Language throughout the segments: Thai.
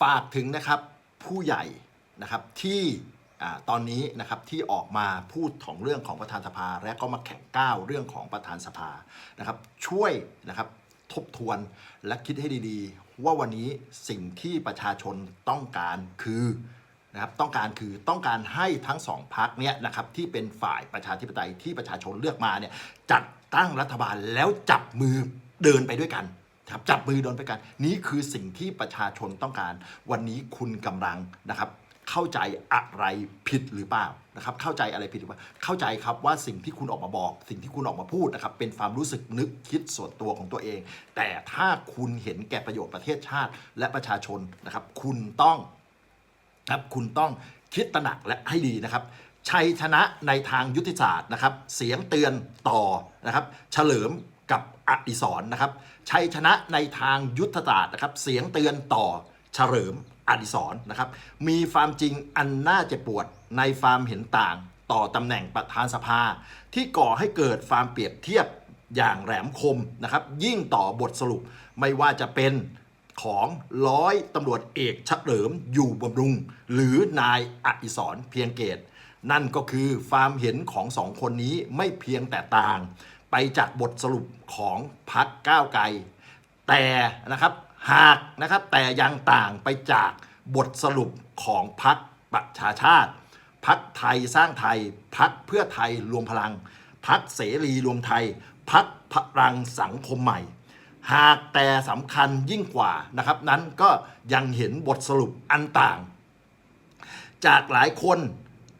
ฝากถึงนะครับผู้ใหญ่นะครับที่ตอนนี้นะครับที่ออกมาพูดของเรื่องของประธานสภา และก็มาแข่งก้าวเรื่องของประธานสภานะครับช่วยนะครับทบทวนและคิดให้ดีๆ ว่าวันนี้สิ่งที่ประชาชนต้องการคือนะครับต้องการคือต้องการให้ทั้งสองพักเนี่ยนะครับที่เป็นฝ่ายประชาธิปไตยที่ประชาชนเลือกมาเนี่ยจัดตั้งรัฐบาลแล้วจับมือเดินไปด้วยกัน ครับจับมือโดนไปกัน นี่คือสิ่งที่ประชาชนต้องการ วันนี้คุณกำลังนะครับ เข้าใจอะไรผิดหรือเปล่านะครับ เข้าใจอะไรผิดหรือเปล่าเข้าใจครับว่าสิ่งที่คุณออกมาบอก สิ่งที่คุณออกมาพูดนะครับ เป็นความรู้สึกนึกคิดส่วนตัวของตัวเอง แต่ถ้าคุณเห็นแก่ประโยชน์ประเทศชาติ และประชาชนนะครับ คุณต้องนะครับคุณต้องคิดตระหนักและให้ดีนะครับชัยชนะในทางยุทธศาสตร์นะครับ เสียงเตือนต่อนะครับ เฉลิม กับอดิศรนะครับชัยชนะในทางยุทธศาสตร์นะครับเสียงเตือนต่อเฉลิมอดิศรนะครับมีความจริงอันน่าเจ็บปวดในความเห็นต่างต่อตำแหน่งประธานสภา ที่ก่อให้เกิดความเปรียบเทียบอย่างแหลมคมนะครับยิ่งต่อบทสรุปไม่ว่าจะเป็นของร้อยตำรวจเอกเฉลิมอยู่บำรุง หรือนายอดิศรเพียงเกต นั่นก็คือความเห็นของสองคนนี้ไม่เพียงแต่ต่าง ไปจากบทสรุปของพักก้าวไกล แต่นะครับหากนะครับแต่ยังต่างไปจากบทสรุปของพักประชาชาติ พักไทยสร้างไทย พักเพื่อไทยรวมพลัง พักเสรีรวมไทย พักพลังสังคมใหม่ หากแต่สำคัญยิ่งกว่านะครับนั้นก็ยังเห็นบทสรุปอันต่าง จากหลายคน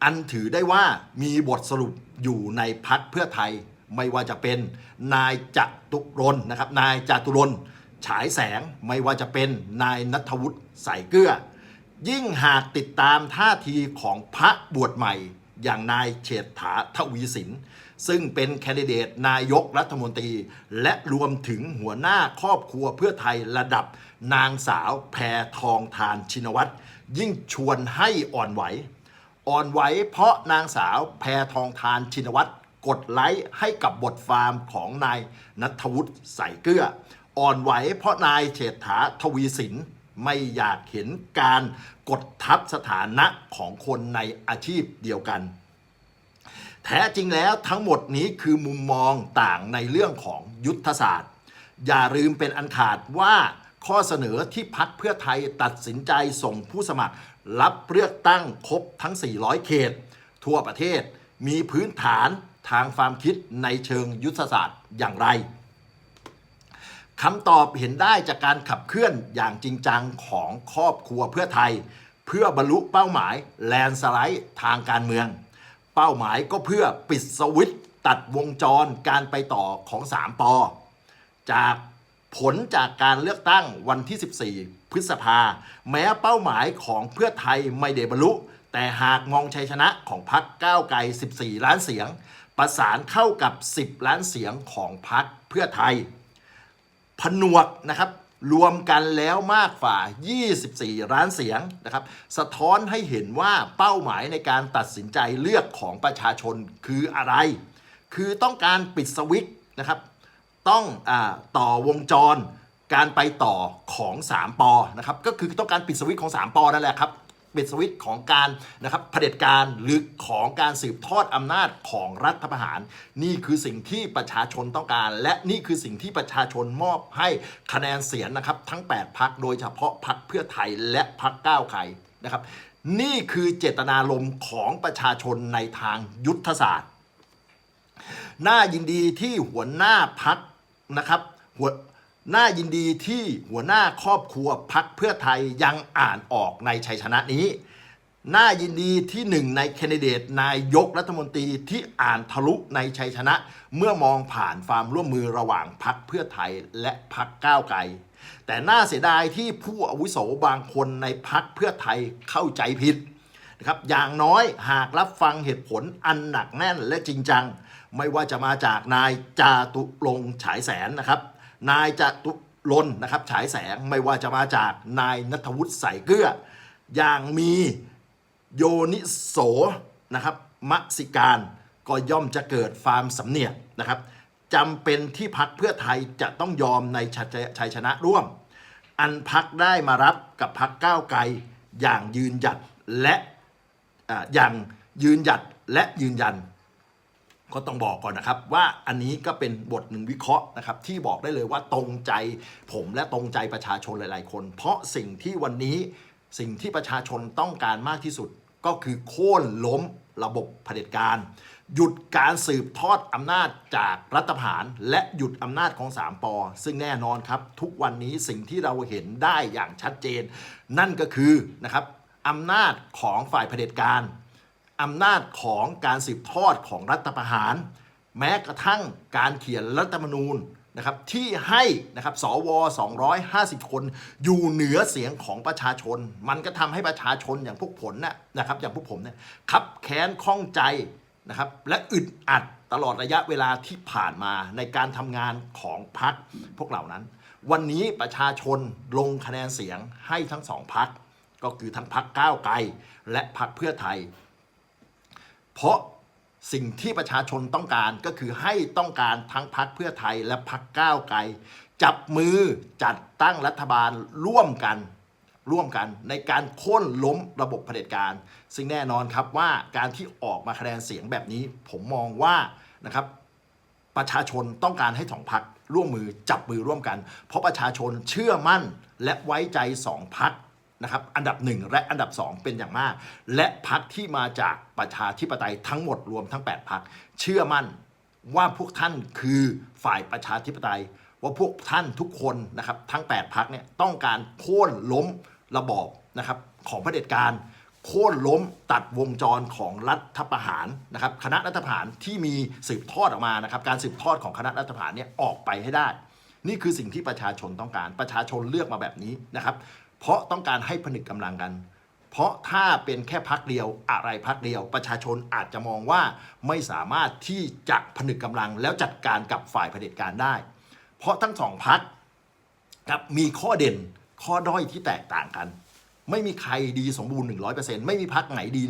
อันถือได้ว่ามีบทสรุปอยู่ในพักเพื่อไทย ไม่ว่าจะเป็นนายจตุรนนะครับนายจตุรนฉายแสงไม่ว่าจะเป็นนายนัทวุฒิใส่เกลือ ยิ่งหากติดตามท่าทีของพระบวชใหม่ อย่างนายเฉษฐาทวีสิน ซึ่งเป็นแคนดิเดตนายกรัฐมนตรี และรวมถึงหัวหน้าครอบครัวเพื่อไทยระดับนางสาวแพทองทานชินวัตร ยิ่งชวนให้อ่อนไหว อ่อนไหวเพราะนางสาวแพทองทานชินวัตร กดไลค์ให้กับบทฟาร์มของนายนัทวุฒิใส่เกลือ อ่อนไหวเพราะนายเฉษฐาทวีสินไม่อยากเห็นการกดทับสถานะของคนในอาชีพเดียวกัน แท้จริงแล้วทั้งหมดนี้คือมุมมองต่างในเรื่องของยุทธศาสตร์ อย่าลืมเป็นอันขาดว่าข้อเสนอที่พักเพื่อไทยตัดสินใจส่งผู้สมัคร รับเลือกตั้งครบทั้ง 400 เขต ทั่วประเทศมีพื้นฐาน ทางความคิดในเชิงยุทธศาสตร์อย่างไรคำตอบเห็นได้จากการขับเคลื่อนอย่างจริงจังของครอบครัวเพื่อไทย เพื่อบรรลุเป้าหมายแลนสไลด์ทางการเมือง เป้าหมายก็เพื่อปิดสวิตตัดวงจรการไปต่อของ 3ปอจากผลจากการเลือกตั้งวันที่ 14 พฤษภา แม้เป้าหมายของเพื่อไทยไม่ได้บรรลุ แต่หากมองชัยชนะของพรรคก้าวไกล 14 ล้านเสียง ประสานเข้ากับ 10 ล้านเสียงของพรรคเพื่อไทย ผนวกนะครับรวมกันแล้วมากกว่า 24 ล้านเสียงนะครับ สะท้อนให้เห็นว่าเป้าหมายในการตัดสินใจเลือกของประชาชนคืออะไร คือต้องการปิดสวิตช์นะครับ ต้องอต่อวงจรการไปต่อของ 3ปอนะครับ ก็คือต้องการปิดสวิตช์ของ 3ปอนั่นแหละครับ ปิดสวิตช์ของการนะครับเผด็จการหรือของการสืบทอดอำนาจของรัฐประหาร นี่คือสิ่งที่ประชาชนต้องการ และนี่คือสิ่งที่ประชาชนมอบให้คะแนนเสียงนะครับ ทั้ง 8 พักโดยเฉพาะพักเพื่อไทยและพักก้าวไกลนะครับ นี่คือเจตนารมณ์ของประชาชนในทางยุทธศาสตร์ น่ายินดีที่หัวหน้าพักนะครับหัว น่ายินดีที่หัวหน้าครอบครัวพักเพื่อไทยยังอ่านออกในชัยชนะนี้ น่ายินดีที่หนึ่งในแคนดิเดตนายกรัฐมนตรีที่อ่านทะลุในชัยชนะ เมื่อมองผ่านความร่วมมือระหว่างพักเพื่อไทยและพักก้าวไกล แต่น่าเสียดายที่ผู้อาวุโสบางคนในพักเพื่อไทยเข้าใจผิดนะครับอย่างน้อยหากรับฟังเหตุผลอันหนักแน่นและจริงจัง ไม่ว่าจะมาจากนายจาตุรงฉายแสนนะครับ นายจาตุรนนะครับฉายแสงไม่ว่าจะมาจากนายนัทวุฒิใส่เกลือ อย่างมีโยนิโสนะครับมสิการก็ย่อมจะเกิดความสำเนียกนะครับจำเป็นที่พักเพื่อไทยจะต้องยอมในชัยชัยชนะร่วม อันพักได้มารับกับพักก้าวไกลอย่างยืนหยัดและออย่างยืนหยัดและยืนยัน ก็ต้องบอกก่อนนะครับ ว่าอันนี้ก็เป็นบทหนึ่งวิเคราะห์นะครับ ที่บอกได้เลยว่าตรงใจผมและตรงใจประชาชนหลาย ๆ คน เพราะสิ่งที่วันนี้สิ่งที่ประชาชนต้องการมากที่สุด ก็คือโค่นล้มระบบเผด็จการ หยุดการสืบทอดอำนาจจากรัฐประหาร และหยุดอำนาจของ3ปอซึ่งแน่นอนครับ ทุกวันนี้สิ่งที่เราเห็นได้อย่างชัดเจน นั่นก็คือนะครับอำนาจของฝ่ายเผด็จการ อำนาจของการสืบทอดของรัฐประหาร แม้กระทั่งการเขียนรัฐธรรมนูญนะครับที่ให้นะครับสว 250 คนอยู่เหนือเสียงของประชาชน มันก็ทำให้ประชาชนอย่างพวกผมนะนะครับอย่างพวกผมเนี่ยคับแค้นข้องใจนะครับและอึดอัดตลอดระยะเวลาที่ผ่านมาในการทำงานของพรรคพวกเหล่านั้น วันนี้ประชาชนลงคะแนนเสียงให้ทั้งสองพรรคก็คือทั้งพรรคก้าวไกล และพรรคเพื่อไทย เพราะสิ่งที่ประชาชนต้องการก็คือให้ต้องการทั้งพักเพื่อไทยและพักก้าวไกล จับมือจัดตั้งรัฐบาลร่วมกันร่วมกันในการโค่นล้มระบบเผด็จการ ซึ่งแน่นอนครับว่าการที่ออกมาคะแนนเสียงแบบนี้ ผมมองว่านะครับประชาชนต้องการให้สองพักร่วมมือจับมือร่วมกัน เพราะประชาชนเชื่อมั่นและไว้ใจสองพัก นะครับอันดับหนึ่งและอันดับสองเป็นอย่างมาก และพักที่มาจากประชาธิปไตยทั้งหมดรวมทั้ง 8 พักเชื่อมั่นว่าพวกท่านคือฝ่ายประชาธิปไตย ว่าพวกท่านทุกคนนะครับทั้ง 8 พักเนี่ยต้องการโค่นล้มระบอบนะครับของเผด็จการโค่นล้มตัดวงจรของรัฐประหารนะครับคณะรัฐประหารที่มีสืบทอดออกมานะครับการสืบทอดของคณะรัฐประหารเนี่ยออกไปให้ได้ นี่คือสิ่งที่ประชาชนต้องการประชาชนเลือกมาแบบนี้นะครับ เพราะต้องการให้ผนึกกำลังกัน เพราะถ้าเป็นแค่พักเดียวอะไรพักเดียว ประชาชนอาจจะมองว่าไม่สามารถที่จะผนึกกำลังแล้วจัดการกับฝ่ายเผด็จการได้ เพราะทั้งสองพักครับมีข้อเด่นข้อด้อยที่แตกต่างกัน ไม่มีใครดีสมบูรณ์ 100%ไม่มีพักไหนดี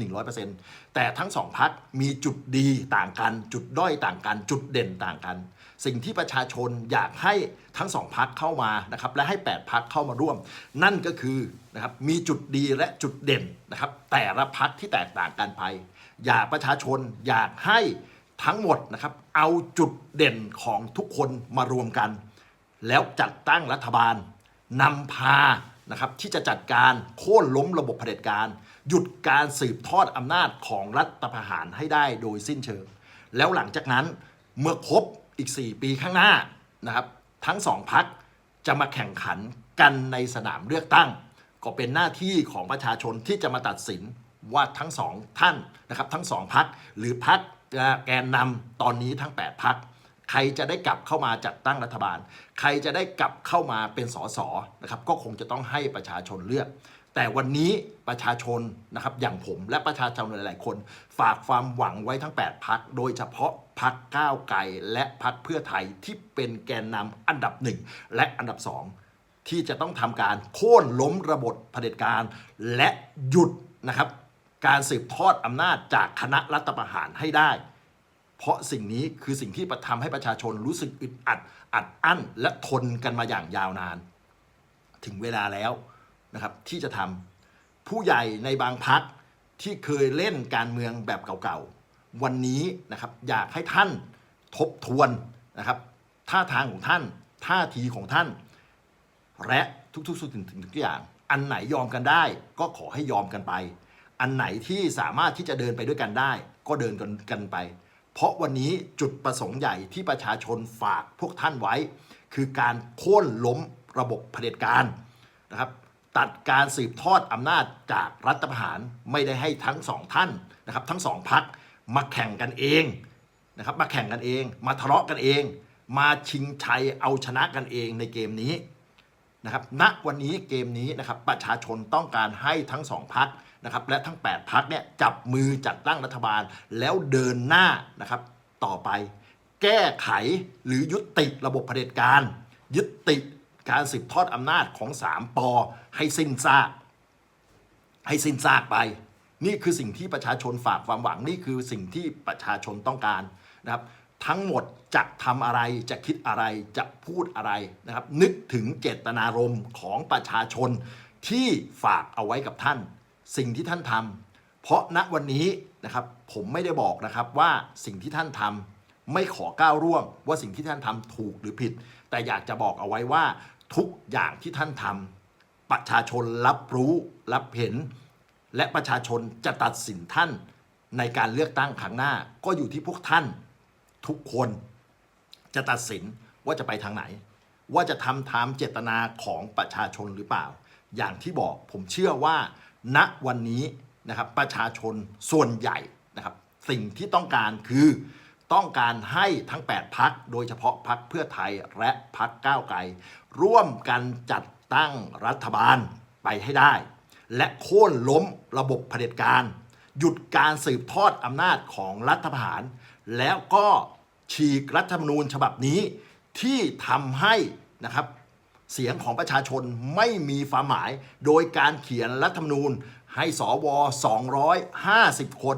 100%แต่ทั้งสองพักมีจุดดีต่างกัน จุดด้อยต่างกัน จุดเด่นต่างกัน สิ่งที่ประชาชนอยากให้ทั้งสองพักเข้ามานะครับและให้ 8 พักเข้ามาร่วม นั่นก็คือนะครับมีจุดดีและจุดเด่นนะครับแต่ละพักที่แตกต่างกันไป อยากประชาชนอยากให้ทั้งหมดนะครับเอาจุดเด่นของทุกคนมารวมกัน แล้วจัดตั้งรัฐบาลนำพานะครับที่จะจัดการโค่นล้มระบบเผด็จการ หยุดการสืบทอดอำนาจของรัฐประหารให้ได้โดยสิ้นเชิง แล้วหลังจากนั้นเมื่อครบ อีก 4 ปีข้างหน้านะครับ ทั้งสองพักจะมาแข่งขันกันในสนามเลือกตั้ง ก็เป็นหน้าที่ของประชาชนที่จะมาตัดสินว่าทั้งสองท่านนะครับทั้งสองพักหรือพักแกนนำตอนนี้ทั้ง 8 พัก ใครจะได้กลับเข้ามาจัดตั้งรัฐบาล ใครจะได้กลับเข้ามาเป็นสสนะครับ ก็คงจะต้องให้ประชาชนเลือก แต่วันนี้ประชาชนนะครับอย่างผมและประชาชนหลาย ๆ คน ฝากความหวังไว้ทั้ง 8 พัก โดยเฉพาะพักก้าวไกลและพักเพื่อไทยที่เป็นแกนนำอันดับหนึ่งและอันดับสองที่จะต้องทำการโค่นล้มระบบเผด็จการ และหยุดนะครับการสืบทอดอำนาจจากคณะรัฐประหารให้ได้ เพราะสิ่งนี้คือสิ่งที่ทำให้ประชาชนรู้สึกอึดอัด อัดอั้น และทนกันมาอย่างยาวนาน ถึงเวลาแล้ว นะครับที่จะทำผู้ใหญ่ในบางพักที่เคยเล่นการเมืองแบบเก่าๆ วันนี้นะครับอยากให้ท่านทบทวนนะครับท่าทางของท่านท่าทีของท่าน และทุกๆสิ่งทุกอย่าง อันไหนยอมกันได้ ก็ขอให้ยอมกันไป อันไหนที่สามารถที่จะเดินไปด้วยกันได้ ก็เดินกันกันไป เพราะวันนี้จุดประสงค์ใหญ่ที่ประชาชนฝากพวกท่านไว้ คือการโค่นล้มระบบเผด็จการนะครับ ตัดการสืบทอดอำนาจจากรัฐประหารไม่ได้ให้ทั้งสองท่านนะครับทั้งสองพักมาแข่งกันเองนะครับมาแข่งกันเอง มาทะเลาะกันเอง มาชิงชัยเอาชนะกันเองในเกมนี้นะครับณวันนี้เกมนี้นะครับประชาชนต้องการให้ทั้งสองพักนะครับและทั้ง 8พักเนี่ยจับมือจัดตั้งรัฐบาลแล้วเดินหน้านะครับต่อไป แก้ไขหรือยุติระบบเผด็จการ ยุติ การสืบทอดอำนาจของ3ปอให้สิ้นซาก ให้สิ้นซากไป นี่คือสิ่งที่ประชาชนฝากความหวังนี่คือสิ่งที่ประชาชนต้องการนะครับ ทั้งหมดจะทำอะไรจะคิดอะไรจะพูดอะไรนะครับ นึกถึงเจตนารมณ์ของประชาชนที่ฝากเอาไว้กับท่าน สิ่งที่ท่านทำเพราะณวันนี้นะครับผมไม่ได้บอกนะครับว่าสิ่งที่ท่านทำไม่ขอก้าวร่วงว่าสิ่งที่ท่านทำถูกหรือผิด แต่อยากจะบอกเอาไว้ว่า ทุกอย่างที่ท่านทำประชาชนรับรู้รับเห็น และประชาชนจะตัดสินท่านในการเลือกตั้งครั้งหน้า ก็อยู่ที่พวกท่านทุกคนจะตัดสินว่าจะไปทางไหน ว่าจะทำตามเจตนาของประชาชนหรือเปล่า อย่างที่บอกผมเชื่อว่า ณวันนี้นะครับประชาชนส่วนใหญ่นะครับ สิ่งที่ต้องการคือ ต้องการให้ทั้ง 8 พัก โดยเฉพาะพักเพื่อไทยและพักก้าวไกล ร่วมกันจัดตั้งรัฐบาลไปให้ได้ และโค่นล้มระบบเผด็จการ หยุดการสืบทอดอำนาจของรัฐประหาร แล้วก็ฉีกรัฐธรรมนูญฉบับนี้ที่ทำให้นะครับเสียงของประชาชนไม่มีความหมาย โดยการเขียนรัฐธรรมนูญให้สว 250 คน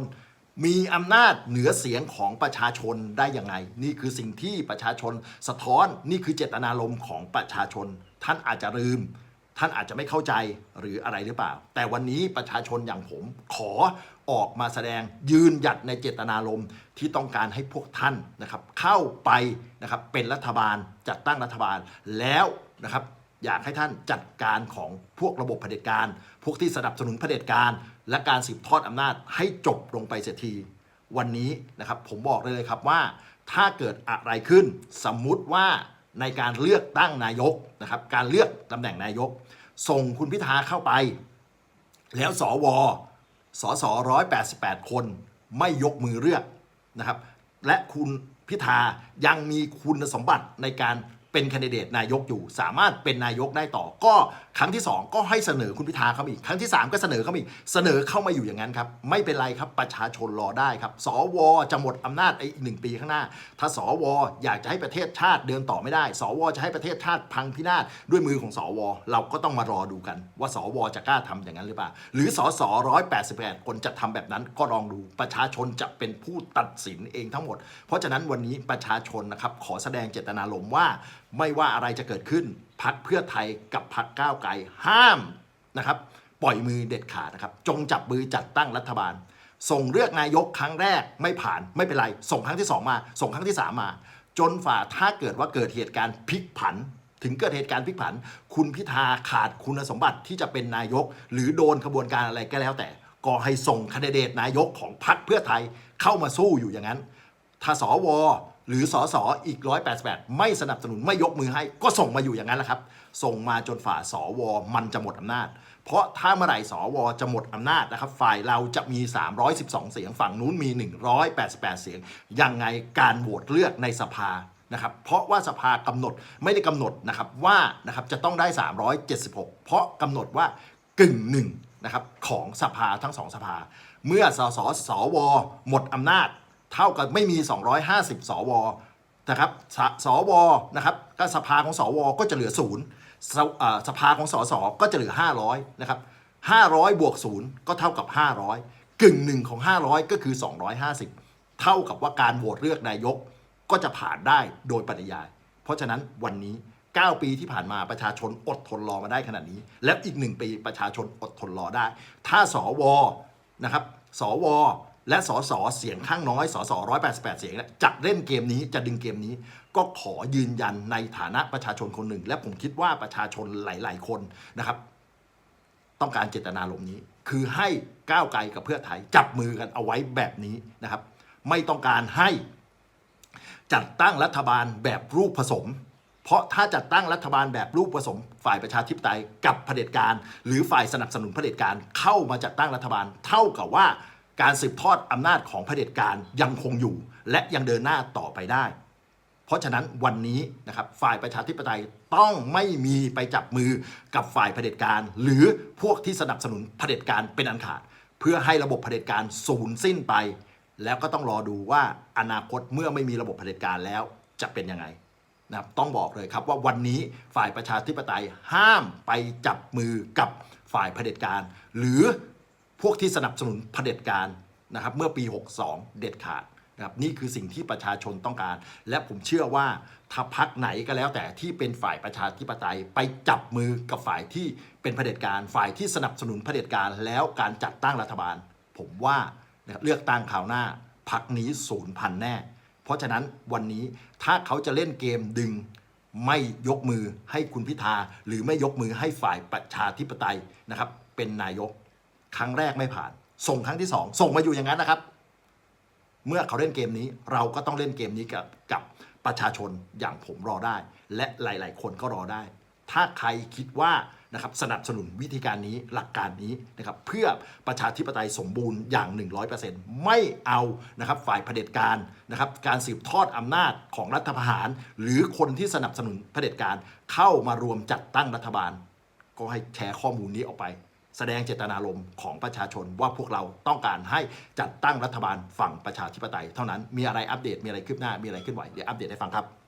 มีอำนาจเหนือเสียงของประชาชนได้ยังไง นี่คือสิ่งที่ประชาชนสะท้อนนี่คือเจตนารมณ์ของประชาชน ท่านอาจจะลืม ท่านอาจจะไม่เข้าใจหรืออะไรหรือเปล่า แต่วันนี้ประชาชนอย่างผมขอออกมาแสดงยืนหยัดในเจตนารมณ์ที่ต้องการให้พวกท่านนะครับเข้าไปนะครับเป็นรัฐบาลจัดตั้งรัฐบาลแล้วนะครับอยากให้ท่านจัดการของพวกระบบเผด็จการ พวกที่สนับสนุนเผด็จการ และการสืบทอดอำนาจให้จบลงไปเสียทีวันนี้นะครับผมบอกเลยเลยครับว่าถ้าเกิดอะไรขึ้นสมมุติว่าในการเลือกตั้งนายกนะครับการเลือกตำแหน่งนายก ส่งคุณพิธาเข้าไป แล้วสวสสร้อยแปดสิบแปดคนไม่ยกมือเลือกนะครับและคุณพิธายังมีคุณสมบัติในการ เป็นคนดิเดตนายกอยู่ สามารถเป็นนายกได้ต่อ ก็ครั้งที่ 2 ก็ให้เสนอคุณพิธาเข้ามาอีก ครั้งที่ 3 ก็เสนอเข้ามาอีก เสนอเข้ามาอยู่อย่างนั้นครับ ไม่เป็นไรครับประชาชนรอได้ครับ สวจะหมดอำนาจอีกหนึ่งปีข้างหน้า ถ้าสวอยากจะให้ประเทศชาติเดินต่อไม่ได้ สวจะให้ประเทศชาติพังพินาศด้วยมือของสว เราก็ต้องมารอดูกัน ว่าสวจะกล้าทำอย่างนั้นหรือเปล่า หรือสสร้อยแปดสิบแปดคนจะทำแบบนั้นก็ลองดูประชาชนจะเป็นผู้ตัดสินเองทั้งหมด เพราะฉะนั้นวันนี้ประชาชนนะครับขอแสดงเจตนารมณ์ว่าไม่ว่าอะไรจะเกิดขึ้นพักเพื่อไทยกับพักก้าวไกลห้ามนะครับ ปล่อยมือเด็ดขาดนะครับ จงจับมือจัดตั้งรัฐบาล ส่งเลือกนายกครั้งแรกไม่ผ่านไม่เป็นไร ส่งครั้งที่ 2 มา ส่งครั้งที่ 3 มา จนฝ่าถ้าเกิดว่าเกิดเหตุการณ์พลิกผัน ถึงเกิดเหตุการณ์พลิกผัน คุณพิธาขาดคุณสมบัติที่จะเป็นนายก หรือโดนขบวนการอะไรก็แล้วแต่ก็ให้ส่งคนดิเดตนายกของพรรคเพื่อไทยเข้ามาสู้อยู่อย่างนั้น ถ้าสว หรือสสอีก 188 ไม่สนับสนุนไม่ยกมือให้ก็ส่งมาอยู่อย่างนั้นแหละครับ ส่งมาจนฝ่าสวมันจะหมดอำนาจ เพราะถ้าเมื่อไหร่สวจะหมดอำนาจนะครับ ฝ่ายเราจะมี 312 เสียงฝั่งนู้นมี 188 เสียง ยังไงการโหวตเลือกในสภานะครับเพราะว่าสภากำหนดไม่ได้กำหนดนะครับว่านะครับจะต้องได้ 376 เพราะกำหนดว่ากึ่งหนึ่งนะครับของสภาทั้งสองสภา เมื่อสสสวหมดอำนาจ เท่ากับไม่มี 250 สวนะครับสสวนะครับก็สภาของสวก็จะเหลือศูนย์สภาของสสก็จะเหลือ 500นะครับ500 บวกศูนย์ก็เท่ากับ 500 กึ่งหนึ่งของ 500 ก็คือ 250 เท่ากับว่าการโหวตเลือกนายกก็จะผ่านได้โดยปริยาย เพราะฉะนั้นวันนี้ 9 ปีที่ผ่านมาประชาชนอดทนรอมาได้ขนาดนี้ แล้วอีก1ปีประชาชนอดทนรอได้ ถ้าสวนะครับสว และสสเสียงข้างน้อยสส188เสียงเนี่ยจะเล่นเกมนี้จะดึงเกมนี้ ก็ขอยืนยันในฐานะประชาชนคนหนึ่ง และผมคิดว่าประชาชนหลาย ๆ คนนะครับ ต้องการเจตนารมนี้ คือให้ก้าวไกลกับเพื่อไทยจับมือกันเอาไว้แบบนี้นะครับ ไม่ต้องการให้จัดตั้งรัฐบาลแบบรูปผสม เพราะถ้าจัดตั้งรัฐบาลแบบรูปผสม ฝ่ายประชาธิปไตยกับเผด็จการ หรือฝ่ายสนับสนุนเผด็จการเข้ามาจัดตั้งรัฐบาลเท่ากับว่า การสืบทอดอำนาจของเผด็จการยังคงอยู่ และยังเดินหน้าต่อไปได้ เพราะฉะนั้นวันนี้นะครับฝ่ายประชาธิปไตยต้องไม่มีไปจับมือกับฝ่ายเผด็จการ หรือพวกที่สนับสนุนเผด็จการเป็นอันขาด เพื่อให้ระบบเผด็จการสูญสิ้นไป แล้วก็ต้องรอดูว่าอนาคตเมื่อไม่มีระบบเผด็จการแล้วจะเป็นยังไงนะครับต้องบอกเลยครับว่าวันนี้ฝ่ายประชาธิปไตยห้ามไปจับมือกับฝ่ายเผด็จการ หรือ พวกที่สนับสนุนเผด็จการนะครับเมื่อปี 62 เด็ดขาดนะครับนี่คือสิ่งที่ประชาชนต้องการ และผมเชื่อว่าถ้าพักไหนก็แล้วแต่ที่เป็นฝ่ายประชาธิปไตยไปจับมือกับฝ่ายที่เป็นเผด็จการฝ่ายที่สนับสนุนเผด็จการแล้วการจัดตั้งรัฐบาล ผมว่านะเลือกตั้งคราวหน้าพักนี้ศูนย์พันแน่ เพราะฉะนั้นวันนี้ถ้าเขาจะเล่นเกมดึงไม่ยกมือให้คุณพิธา หรือไม่ยกมือให้ฝ่ายประชาธิปไตยนะครับเป็นนายก ครั้งแรกไม่ผ่าน ส่งครั้งที่สองส่งมาอยู่อย่างนั้นนะครับ เมื่อเขาเล่นเกมนี้เราก็ต้องเล่นเกมนี้กับกับประชาชนอย่างผมรอได้ และหลาย ๆ คนก็รอได้ ถ้าใครคิดว่านะครับสนับสนุนวิธีการนี้หลักการนี้นะครับเพื่อประชาธิปไตยสมบูรณ์อย่าง 100%ไม่เอานะครับฝ่ายเผด็จการนะครับการสืบทอดอำนาจของรัฐประหาร หรือคนที่สนับสนุนเผด็จการเข้ามารวมจัดตั้งรัฐบาล ก็ให้แชร์ข้อมูลนี้ออกไป แสดงเจตนารมณ์ของประชาชนว่าพวกเราต้องการให้จัดตั้งรัฐบาลฝั่งประชาธิปไตยเท่านั้นมีอะไรอัปเดตมีอะไรคืบหน้ามีอะไรขึ้นไหวเดี๋ยวอัปเดตให้ฟังครับ